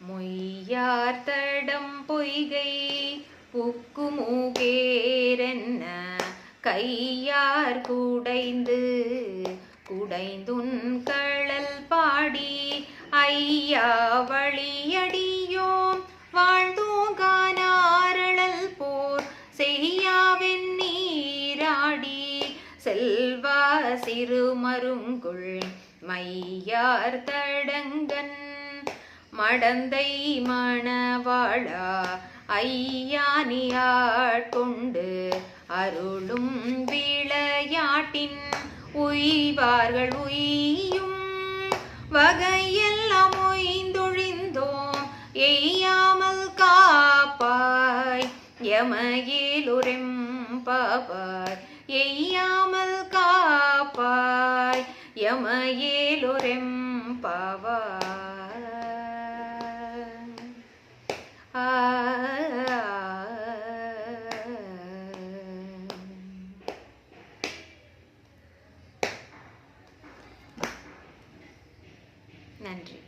മൊയ്യാർത്തടം പൊയ്കൈ പുക്കുമൂകേരെന്ന கையார் குடைந்து குடைந்துன் களல் பாடி ஐயா வழியடியோம் வாழ்ந்தோங்கானாரளல் போர் செய்யாவென் நீராடி செல்வா சிறுமருங்குள் மையார் தடங்கன் மடந்தை மணவாழா ஐயானி அருளும் விளையாட்டின் உய்வார்கள் உய்யும் வகையெல்லாம் ஒய்ந்தொழிந்தோம் எய்யாமல் காப்பாய் எமகிலுரெம் பாபாய் எய்யாமல் காப்பாய் யமகிலுரெம் பாவாய் நன்றி.